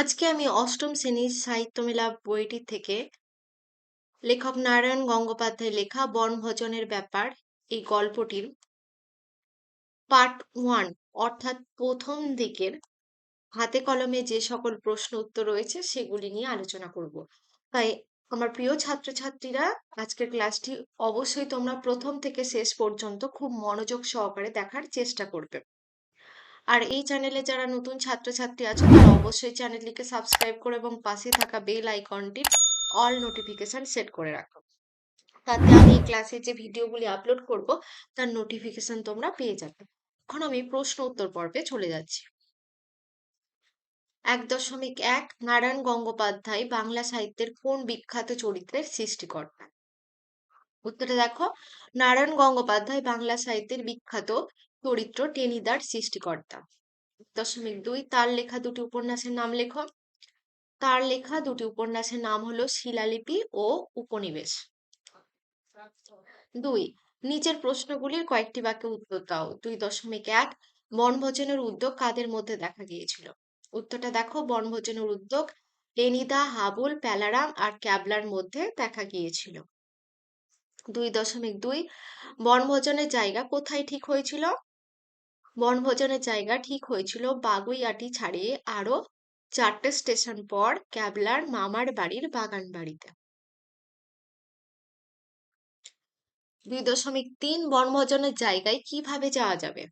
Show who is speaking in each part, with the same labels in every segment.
Speaker 1: আজকে আমি অষ্টম শ্রেণির সাহিত্য মেলা বইটি থেকে লেখক নারায়ণ গঙ্গোপাধ্যায় লেখা বনভোজনের ব্যাপার, এই গল্পটির পার্ট ওয়ান, অর্থাৎ প্রথম দিকের হাতে কলমে যে সকল প্রশ্ন উত্তর রয়েছে সেগুলি নিয়ে আলোচনা করব। তাই আমার প্রিয় ছাত্রছাত্রীরা, আজকের ক্লাসটি অবশ্যই তোমরা প্রথম থেকে শেষ পর্যন্ত খুব মনোযোগ সহকারে দেখার চেষ্টা করবে। আর এই চ্যানেলে যারা নতুন ছাত্রছাত্রী আছে, তারা অবশ্যই চ্যানেলটিকে সাবস্ক্রাইব করে এবং পাশে থাকা বেল আইকনটি অল নোটিফিকেশন সেট করে রাখো। তাতে আমি এই যে ভিডিওগুলি আপলোড করব, তার নোটিফিকেশন তোমরা পেয়ে যাবে। এখন আমি প্রশ্ন উত্তর পর্বে চলে যাচ্ছি। এক দশমিক এক নারায়ণ গঙ্গোপাধ্যায় বাংলা সাহিত্যের কোন বিখ্যাত চরিত্রের সৃষ্টিকর্তা? উত্তরে দেখো, নারায়ণ গঙ্গোপাধ্যায় বাংলা সাহিত্যের বিখ্যাত চরিত্র টেনিদার সৃষ্টিকর্তা। দশমিক দুই, তার লেখা দুটি উপন্যাসের নাম লেখো। তার লেখা দুটি উপন্যাসের নাম হলো শিলালিপি ও উপনিবেশ। দুই নিচের প্রশ্নগুলির কয়েকটি বাক্যে উত্তর দাও। দুই দশমিক এক, বনভোজনের উদ্যোগ কাদের মধ্যে দেখা গিয়েছিল? উত্তরটা দেখো, বনভোজনের উদ্যোগ টেনিদা, হাবুল, প্যালারাম আর ক্যাবলার মধ্যে দেখা গিয়েছিল। দুই দশমিক দুই, বনভোজনের জায়গা কোথায় ঠিক হয়েছিল? বনভোজনের জায়গা ঠিক হয়েছিল বাগুইয়াটি ছাড়িয়ে আরও চারটে স্টেশন পর ক্যাবলার মামার বাড়ির বাগান বাড়িতে। দুই দশমিক তিন বনভোজনের জায়গায় কীভাবে যাওয়া যাবে?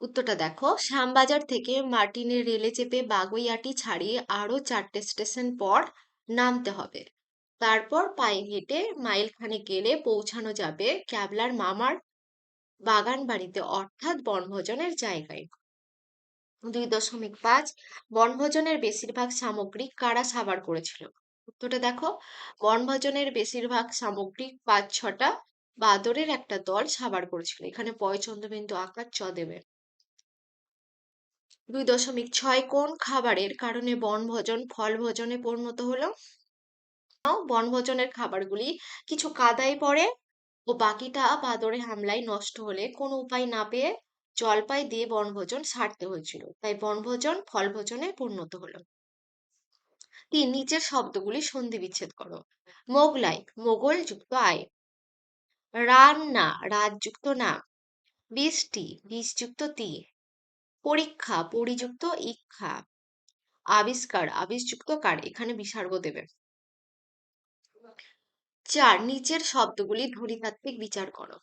Speaker 1: উত্তরটা দেখো, শ্যামবাজার থেকে মার্টিনের রেলে চেপে বাগুইয়াটি ছাড়িয়ে আরও চারটে স্টেশন পর নামতে হবে। তারপর পায়ে হেঁটে মাইলখানে গেলে পৌঁছানো যাবে ক্যাবলার মামার বাগান বাড়িতে অর্থাৎ বনভোজনের জায়গায়। দুই দশমিক পাঁচ, বনভোজনের বেশিরভাগ সামগ্রী কারা সাবার করেছিল? উত্তরটা দেখো, বনভোজনের বেশিরভাগ সামগ্রী পাঁচ ছটা বাদরের একটা দল সাবার করেছিল। এখানে পয়চন্দ্রবিন্দু আকার চ দেবে। দুই দশমিক ছয় কোন খাবারের কারণে বনভোজন ফল ভোজনে পরিণত হলো? বনভোজনের খাবারগুলি কিছু কাদায় পড়ে ও বাকিটা বাদরে হামলায় নষ্ট হলে কোনো উপায় না পেয়ে জলপাই দিয়ে বনভোজন সারতে হয়েছিল। তাই বনভোজন, ফলভোজনে পরিণত হলো। তিন, নিচের শব্দগুলি সন্ধি বিচ্ছেদ করো। মোগলাই মোগল যুক্ত আয়। রান্না, রাজযুক্ত না বৃষ্টি, বীজযুক্ত তি পরীক্ষা, পরিযুক্ত ইক্ষা। আবিষ্কার, আবিষযুক্ত কার। এখানে বিসর্গ দেবে। চার নিচের শব্দগুলি ধ্বনিতাত্ত্বিক বিচার করো।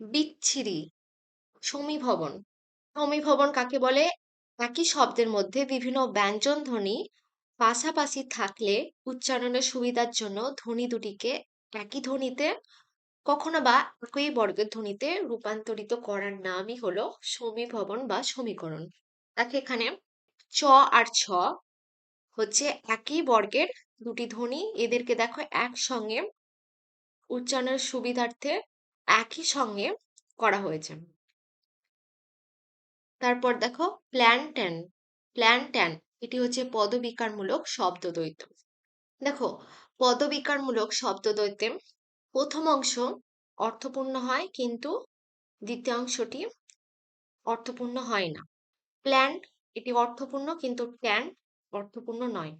Speaker 1: বিচ্ছিরি, সমীভবন সমীভবন কাকে বলে? একই শব্দের মধ্যে বিভিন্ন ব্যঞ্জন ধ্বনি পাশাপাশি থাকলে উচ্চারণের সুবিধার জন্য ধ্বনি দুটিকে একই ধ্বনিতে, কখনো বা একই বর্গের ধ্বনিতে রূপান্তরিত করার নামই হলো সমীভবন বা সমীকরণ। তাকে এখানে চ আর ছ হচ্ছে একই বর্গের দুটি ধ্বনি। এদেরকে দেখো একসঙ্গে উচ্চারণের সুবিধার্থে একই সঙ্গে করা হয়েছে। তারপর দেখো প্ল্যান্টেন প্ল্যান্ট্যান এটি হচ্ছে পদবিকারমূলক শব্দদ্বৈত। দেখো পদবিকারমূলক শব্দদ্বৈতে প্রথম অংশ অর্থপূর্ণ হয় কিন্তু দ্বিতীয় অংশটি অর্থপূর্ণ হয় না। প্ল্যান্ট এটি অর্থপূর্ণ কিন্তু ট্যান অর্থপূর্ণ নয়।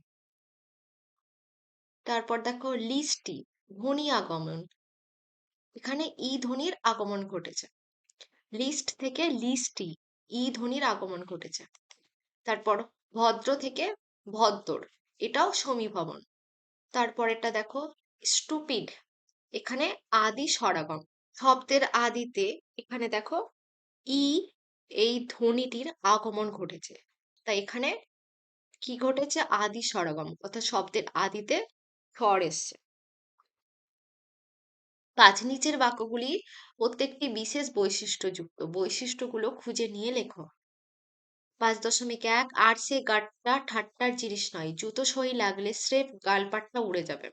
Speaker 1: তারপর দেখো লিস্টি ধ্বনি আগমন। এখানে ই ধ্বনির আগমন ঘটেছে। লিস্ট থেকে লিস্টি ই ধ্বনির আগমন ঘটেছে। তারপর ভদ্র থেকে ভদ্দর এটাও সমীভবন। তারপর এটা দেখো, স্টুপিড, এখানে আদি স্বরাগম শব্দের আদিতে এখানে দেখো, ই, এই ধ্বনিটির আগমন ঘটেছে। তাই এখানে কি ঘটেছে? আদি সরগম, অর্থাৎ শব্দের আদিতে স্বর এসছে। পাঁচ নিচের বাক্যগুলি প্রত্যেকটি বিশেষ বৈশিষ্ট্যযুক্ত। বৈশিষ্ট্যগুলো খুঁজে নিয়ে লেখো। পাঁচ দশমিক এক, আর সে গাটটা ঠাট্টার জিনিস নয়, জুতো সই লাগলে স্রেফ গালপাটটা উড়ে যাবে।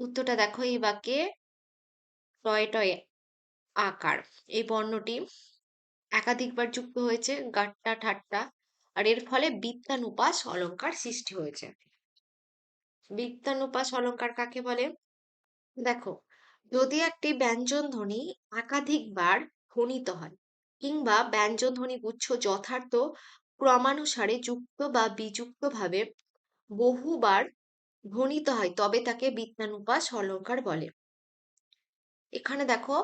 Speaker 1: উত্তরটা দেখো এই বাক্যে। টয় টয় আকার। এই বর্ণটি একাধিকবার যুক্ত হয়েছে, গাট্টা ঠাট্টা আর এর ফলে বিত্তানুপাস অলঙ্কার সৃষ্টি হয়েছে। বিত্তানুপাস অলঙ্কার কাকে বলে? দেখো, যদি একটি ব্যঞ্জন ধ্বনি একাধিকবার ধ্বনিত হয় কিংবা ব্যঞ্জন ধ্বনি গুচ্ছ যথার্থ ক্রমানুসারে যুক্ত বা বিযুক্ত ভাবে বহুবার ধ্বনিত হয়, তবে তাকে বিজ্ঞানুপাস অলঙ্কার বলে। এখানে দেখো,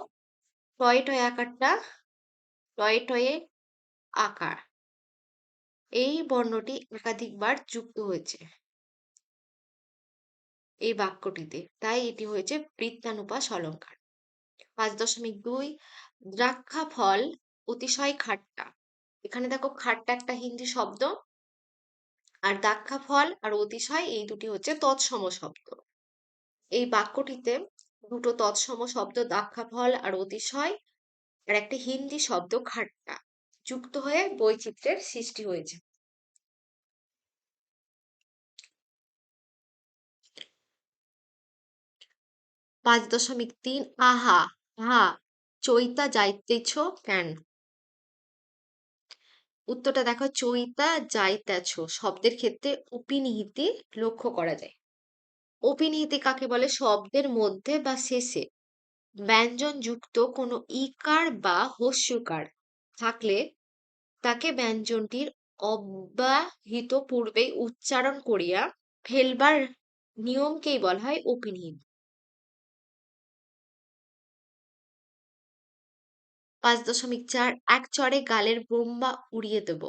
Speaker 1: টয়ে টয়ে আকারটা, টয়ে টয়ে আকার। এই বর্ণটি একাধিকবার যুক্ত হয়েছে। এই বাক্যটিতে, তাই এটি হয়েছে বৃত্তানুপাস অলঙ্কার। পাঁচ দশমিক দুই দ্রাক্ষা ফল অতিশয় খাট্টা। এখানে দেখো খাট্টা একটা হিন্দি শব্দ, আর দাক্ষা ফল আর অতিশয় এই দুটি হচ্ছে তৎসম শব্দ। এই বাক্যটিতে দুটো তৎসম শব্দ দাক্ষা ফল আর অতিশয়, আর একটা হিন্দি শব্দ, খাট্টা। যুক্ত হয়ে বৈচিত্র্যের সৃষ্টি হয়েছে। পাঁচ দশমিক তিন, আহা হা চৈতা যাইতেছ কেন? উত্তরটা দেখো, চৈতা যাইতেছ, শব্দের ক্ষেত্রে অপিনিহিতি লক্ষ্য করা যায়। অপিনিহিতি কাকে বলে? শব্দের মধ্যে বা শেষে। ব্যঞ্জন যুক্ত কোনো ইকার বা হস্যকার থাকলে তাকে ব্যঞ্জনটির অব্যাহিত পূর্বেই উচ্চারণ করিয়া ফেলবার নিয়মকেই বলা হয় অপিনিহিত পাঁচ দশমিক চার এক চড়ে গালের বোম্বা উড়িয়ে দেব।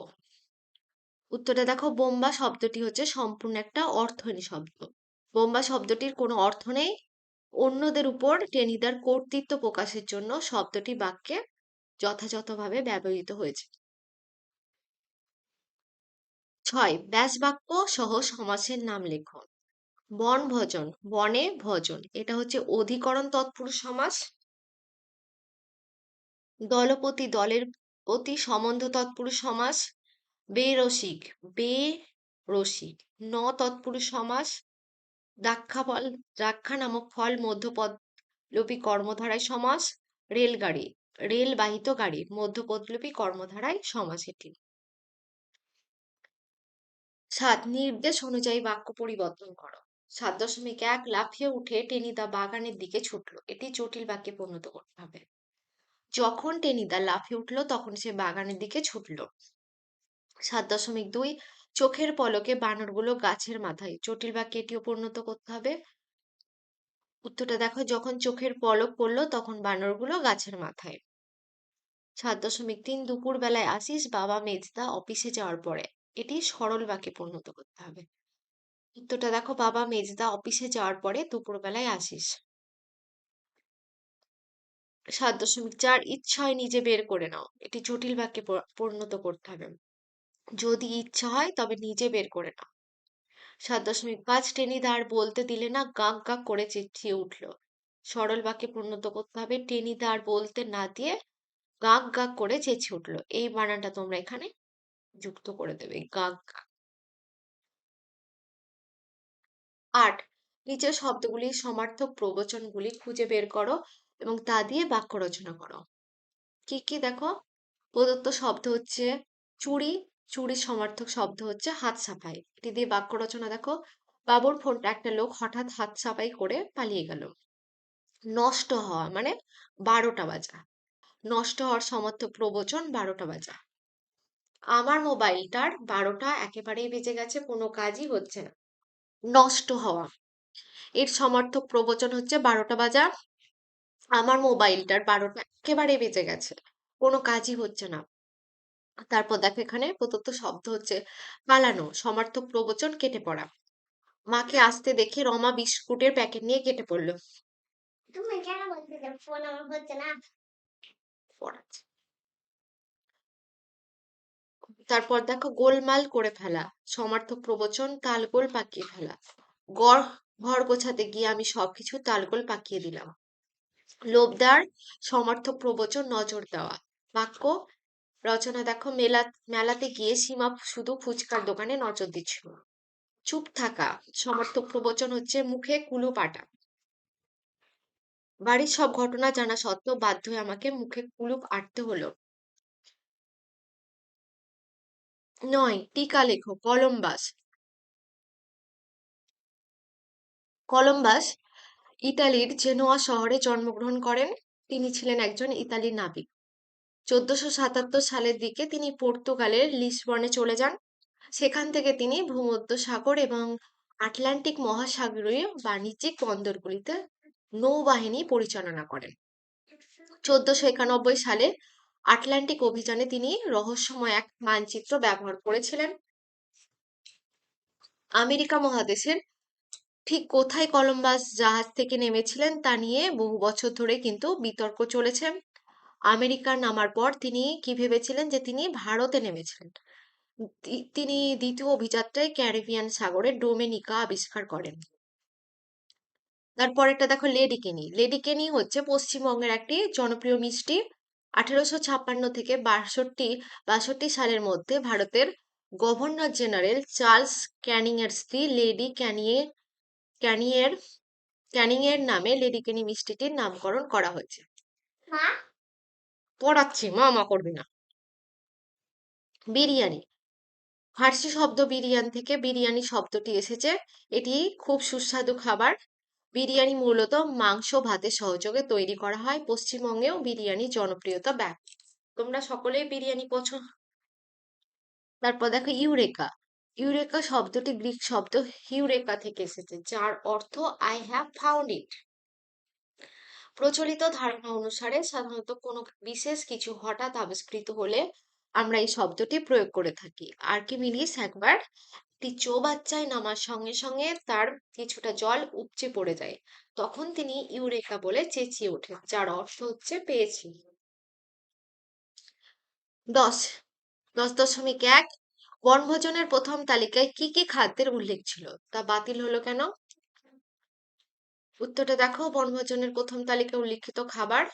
Speaker 1: উত্তরটা দেখো, বোম্বা শব্দটি হচ্ছে সম্পূর্ণ একটা অর্থহীন শব্দ। বোম্বা শব্দটির কোনো অর্থ নেই। অন্যদের উপর টেনিদার কর্তৃত্ব প্রকাশের জন্য শব্দটি বাক্যে যথাযথভাবে ব্যবহৃত হয়েছে। ছয় ব্যাস বাক্য সহ সমাসের নাম লেখো। বন ভজন, বনে ভজন, এটা হচ্ছে অধিকরণ তৎপুরুষ সমাস। দলপতি দলের প্রতি সম্বন্ধ তৎপুরুষ সমাস। বেরসিক বে রসিক ন তৎপুরুষ সমাস। দ্রাক্ষা ফল দ্রাক্ষা নামক ফল মধ্যপদ লোপী কর্মধারায় সমাস। রেলগাড়ি, রেল বাহিত গাড়ি মধ্যপদলোপী কর্মধারায় সমাস এটি। সাত নির্দেশ অনুযায়ী বাক্য পরিবর্তন করো। সাত দশমিক এক লাফিয়ে উঠে টেনিদা বাগানের দিকে ছুটলো। এটি জটিল বাক্যে পরিণত করতে হবে। যখন টেনিদা লাফিয়ে উঠল, তখন সে বাগানের দিকে ছুটলো। সাত দশমিক দুই চোখের পলকে বানরগুলো গাছের মাথায়। জটিল বাক্যে এটিও পরিণত করতে হবে। উত্তরটা দেখো, যখন চোখের পলক পড়ল, তখন বানরগুলো গাছের মাথায়। সাত দশমিক তিন দুপুর বেলায় আসিস বাবা মেজদা অফিসে যাওয়ার পরে এটি সরল বাক্যে পরিণত করতে হবে। উত্তরটা দেখো, বাবা মেজদা অফিসে যাওয়ার পরে দুপুর বেলায় আসিস। সাত দশমিক চার ইচ্ছা নিজে বের করে নাও। এটি জটিল বাক্যে পরিণত করতে হবে। যদি ইচ্ছা হয় তবে নিজে বের করে নাও। সাত দশমিক পাঁচ টেনিদা আর বলতে দিলে না গাক গাক করে চেঁচিয়ে উঠল। সরল বাক্যে পরিণত করতে হবে। টেনিদা আর বলতে না দিয়ে গাক গাক করে চেঁচিয়ে উঠল। এই বানানটা তোমরা এখানে যুক্ত করে দেবে। গাক আট নিচের শব্দগুলির সমার্থক প্রবচনগুলি খুঁজে বের করো এবং তা দিয়ে বাক্য রচনা করো। কি কি দেখো? প্রদত্ত শব্দ হচ্ছে চুরি চুরির সমার্থক শব্দ হচ্ছে হাত সাফাই এটি দিয়ে বাক্য রচনা দেখো। বাবুর ফোনটা একটা লোক হঠাৎ হাত সাফাই করে পালিয়ে গেল। নষ্ট হওয়া মানে বারোটা বাজা। নষ্ট হওয়ার সমর্থক প্রবচন বারোটা বাজা। আমার মোবাইলটার বারোটা একেবারেই বেজে গেছে কোনো কাজই হচ্ছে না। নষ্ট হওয়া। এর সমর্থক প্রবচন হচ্ছে বারোটা বাজা আমার মোবাইলটার বারোটা একেবারে বেজে গেছে কোনো কাজই হচ্ছে না। তারপর দেখো এখানে প্রদত্ত শব্দ হচ্ছে পালানো সমার্থক প্রবচন কেটে পড়া। মাকে আসতে দেখে রমা বিস্কুটের প্যাকেট নিয়ে কেটে পড়ল।
Speaker 2: তুমি কেন বলতে ফোন আমার হচ্ছে না।
Speaker 1: পড়াচ্ছে তারপর দেখো গোলমাল করে ফেলা, সমার্থক প্রবচন, তালগোল পাকিয়ে ফেলা। গড় ঘর গোছাতে গিয়ে আমি সবকিছু তালগোল পাকিয়ে দিলাম। লোভদার, সমর্থক প্রবচন, নজর দেওয়া। বাক্য, রচনা দেখো, মেলা, মেলাতে গিয়ে সীমা শুধু ফুচকার দোকানে নজর দিচ্ছিল চুপ থাকা, সমর্থক প্রবচন হচ্ছে মুখে কুলু পাটা। বাড়ির সব ঘটনা জানা সত্ত্বেও বাধ্য হয়ে আমাকে মুখে কুলুপ আটতে হলো। নয়, টিকা লেখো, কলম্বাস। কলম্বাস, ইতালির জেনোয়া শহরে জন্মগ্রহণ করেন। তিনি ছিলেন একজন ইতালির নাবিক। চোদ্দশো সাতাত্তর সালের দিকে তিনি পর্তুগালের লিসবনে চলে যান। সেখান থেকে তিনি ভূমধ্য সাগর এবং আটলান্টিক মহাসাগরীয় বাণিজ্যিক বন্দরগুলিতে নৌবাহিনী পরিচালনা করেন। চোদ্দশো একানব্বই সালে আটলান্টিক অভিযানে তিনি রহস্যময় এক মানচিত্র ব্যবহার করেছিলেন। আমেরিকা মহাদেশের ঠিক কোথায় কলম্বাস জাহাজ থেকে নেমেছিলেন তা নিয়ে বহু বছর ধরে কিন্তু বিতর্ক চলেছে। আমেরিকার নামার পর তিনি কি ভেবেছিলেন যে তিনি ভারতে নেমেছিলেন? তিনি দ্বিতীয় অভিযাত্রায় ক্যারিবিয়ান সাগরে ডোমেনিকা আবিষ্কার করেন। তারপরেরটা দেখো লেডিকেনি। লেডিকেনি হচ্ছে পশ্চিমবঙ্গের একটি জনপ্রিয় মিষ্টি। আঠেরোশো ছাপ্পান্ন থেকে বাষট্টি বাষট্টি সালের মধ্যে ভারতের গভর্নর জেনারেল চার্লস ক্যানিং এর স্ত্রী লেডি ক্যানিয়ে ক্যানিয়ের ক্যানিং এর নামে লেডিকেনি মিষ্টিটির নামকরণ করা হয়েছে। পড়াচ্ছি মা মা করবি না। বিরিয়ানি। ফার্সি শব্দ বিরিয়ান থেকে বিরিয়ানি শব্দটি এসেছে। এটি খুব সুস্বাদু খাবার। বিরিয়ানি মূলত মাংস ভাতের সহযোগে তৈরি করা হয়। পশ্চিমবঙ্গেও বিরিয়ানি জনপ্রিয়তা ব্যাপক। তোমরা সকলেই বিরিয়ানি পছন্দ তারপর দেখো ইউরেকা। ইউরেকা শব্দটি গ্রিক শব্দ হিউরেকা থেকে এসেছে, যার অর্থ আই হ্যাভ ফাউন্ড ইট প্রচলিত ধারণা অনুসারে সাধারণত কোনো বিশেষ কিছু হঠাৎ আবিষ্কৃত হলে আমরা এই শব্দটি প্রয়োগ করে থাকি। আর কি আর্কিমিডিস একবার একটি চৌবাচ্চায় নামার সঙ্গে সঙ্গে তার কিছুটা জল উপচে পড়ে যায়। তখন তিনি ইউরেকা বলে চেঁচিয়ে ওঠেন, যার অর্থ হচ্ছে পেয়েছি। দশ দশ দশমিক এক, বনভোজনের প্রথম তালিকায় কি কি খাদ্যের উল্লেখ ছিল? তা বাতিল হলো কেন? উত্তরটা দেখো, বনভোজনের প্রথম তালিকায় উল্লিখিত খাবার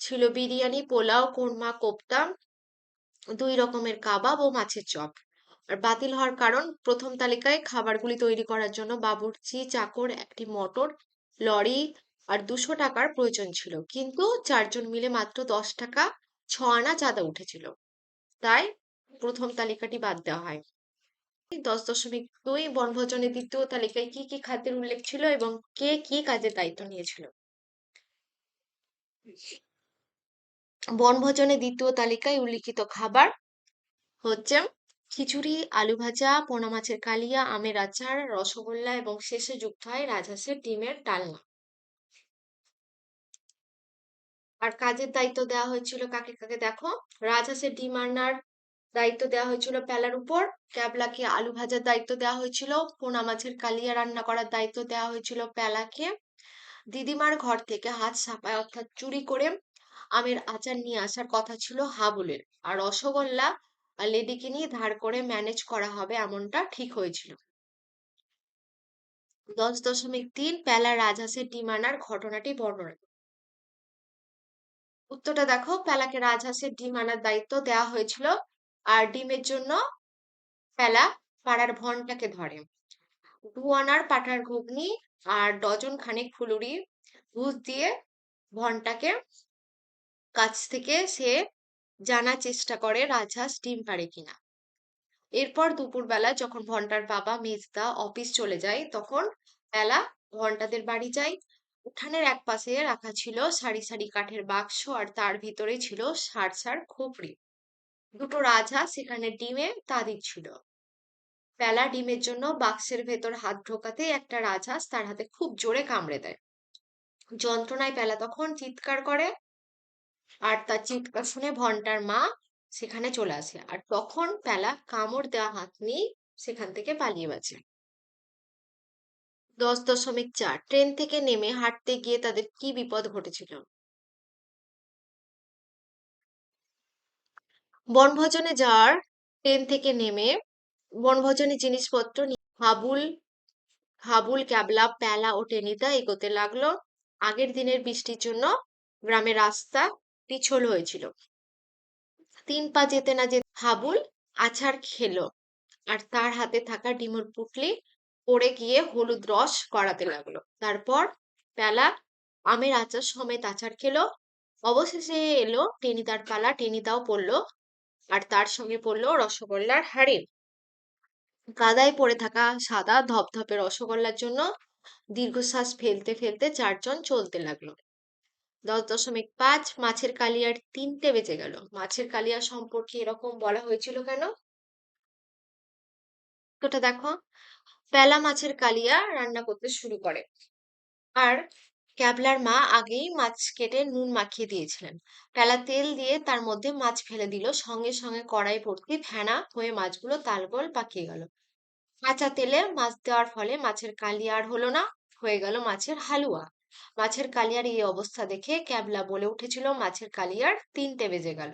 Speaker 1: ছিল বিরিয়ানি, পোলাও, কোরমা, কোপ্তা, দুই রকমের কাবাব ও মাছের চপ। আর বাতিল হওয়ার কারণ, প্রথম তালিকায় খাবারগুলি তৈরি করার জন্য বাবুর্চি, চাকর, একটি মোটর, লরি আর দুশো টাকার প্রয়োজন ছিল। কিন্তু চারজন মিলে মাত্র দশ টাকা ছ আনা চাঁদা উঠেছিল। তাই প্রথম তালিকাটি বাদ দেওয়া হয়। দশ দশমিক দুই বনভোজনের দ্বিতীয় তালিকায় কি কি খাদ্যের উল্লেখ ছিল এবং কে কি কাজের দায়িত্ব নিয়েছিল? বনভোজনের দ্বিতীয় তালিকায় উল্লিখিত খাবার হচ্ছে খিচুড়ি, আলু ভাজা, পোনা মাছের কালিয়া, আমের আচার, রসগোল্লা এবং শেষে যুক্ত হয় রাজহাঁসের ডিমের ডালনা। আর কাজের দায়িত্ব দেওয়া হয়েছিল কাকে কাকে দেখো? রাজহাঁসের ডিম আনার দায়িত্ব দেওয়া হয়েছিল প্যালার উপর। ক্যাবলাকে আলু ভাজার দায়িত্ব দেওয়া হয়েছিল। পোনা মাছের কালিয়া রান্না করার দায়িত্ব দেওয়া হয়েছিল প্যালাকে দিদিমার ঘর থেকে হাত ছাপায় অর্থাৎ চুরি করে আমের আচার নিয়ে আসার কথা ছিল হাবুলের। আর রসগোল্লা লেডিকে নিয়ে ধার করে ম্যানেজ করা হবে এমনটা ঠিক হয়েছিল। দশ দশমিক তিন প্যালা রাজহাঁসের ডিম আনার ঘটনাটি বর্ণনা। উত্তরটা দেখো প্যালাকে রাজহাঁসের ডিম আনার দায়িত্ব দেওয়া হয়েছিল আর ডিমের জন্য প্যালা পাড়ার ভনটাকে ধরে। দু আনার পাঠার ঘুগনি আর ডজন খানেক ফুলুরি ঘুষ দিয়ে ভনটাকে কাছ থেকে সে জানার চেষ্টা করে রাজহাঁস ডিম পাড়ে কিনা। এরপর দুপুরবেলা যখন ভন্টার বাবা মেজদা অফিস চলে যায়, তখন বেলা ভন্টাদের বাড়ি যায়। উঠানের এক পাশে রাখা ছিল সারি সারি কাঠের বাক্স আর তার ভিতরে ছিল সার সার খোপড়ি। দুটো রাজহাঁস সেখানে ডিমে তা দিচ্ছিল পেলা ডিমের জন্য বাক্সের ভেতর হাত ঢোকাতে একটা রাজহাঁস তার হাতে খুব জোরে কামড়ে দেয়। যন্ত্রণায় পেলা তখন চিৎকার করে আর তার চিৎকার শুনে ভন্টার মা সেখানে চলে আসে আর তখন পেলা কামড় দেওয়া হাত নিয়ে সেখান থেকে পালিয়ে বাঁচে দশ দশমিক চার, ট্রেন থেকে নেমে হাঁটতে গিয়ে তাদের কি বিপদ ঘটেছিল? বনভোজনে যাওয়ার ট্রেন থেকে নেমে বনভোজনের জিনিসপত্র হাবুল হাবুল, ক্যাবলা প্যালা ও টেনিদা এগোতে লাগল। আগের দিনের বৃষ্টির জন্য গ্রামের রাস্তা পিছল হয়েছিল। তিন পা যেতে না যেতে হাবুল আছাড় খেলো আর তার হাতে থাকা ডিমুর পুটলি পড়ে গিয়ে হলুদ রস করাতে লাগল। তারপর প্যালা আমের আচার সমেত আচার খেলো। অবশেষে এলো টেনিদার পালা টেনিদাও পড়ল আর তার সঙ্গে পড়ল রসগোল্লার হাড়ি কাদায় পড়ে থাকা সাদা ধপধপে রসগোল্লার জন্য দীর্ঘশ্বাস ফেলতে ফেলতে চারজন চলতে লাগল। দশ দশমিক পাঁচ মাছের কালিয়ার তিনটে বেজে গেল। মাছের কালিয়া সম্পর্কে এরকম বলা হয়েছিল কেন? তোটা দেখো পেলা মাছের কালিয়া রান্না করতে শুরু করে। আর ক্যাবলার মা আগেই মাছ কেটে নুন মাখিয়ে দিয়েছিলেন। পেলা তেল দিয়ে তার মধ্যে মাছ ফেলে দিল। সঙ্গে সঙ্গে কড়াই ভর্তি ফেনা হয়ে মাছগুলো তালগোল পাকিয়ে গেল। কাঁচা তেলে মাছ দেওয়ার ফলে মাছের কালিয়া আর হলো না, হয়ে গেল মাছের হালুয়া। মাছের কালিয়ার এই অবস্থা দেখে ক্যাবলা বলে উঠেছিল, মাছের কালিয়ার তিনটে বেজে গেল।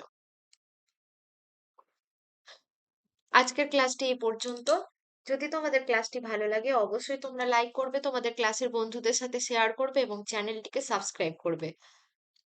Speaker 1: আজকের ক্লাসটি এই পর্যন্ত। যদি তোমাদের ক্লাসটি ভালো লাগে, অবশ্যই তোমরা লাইক করবে, তোমাদের ক্লাসের বন্ধুদের সাথে শেয়ার করবে এবং চ্যানেলটিকে সাবস্ক্রাইব করবে।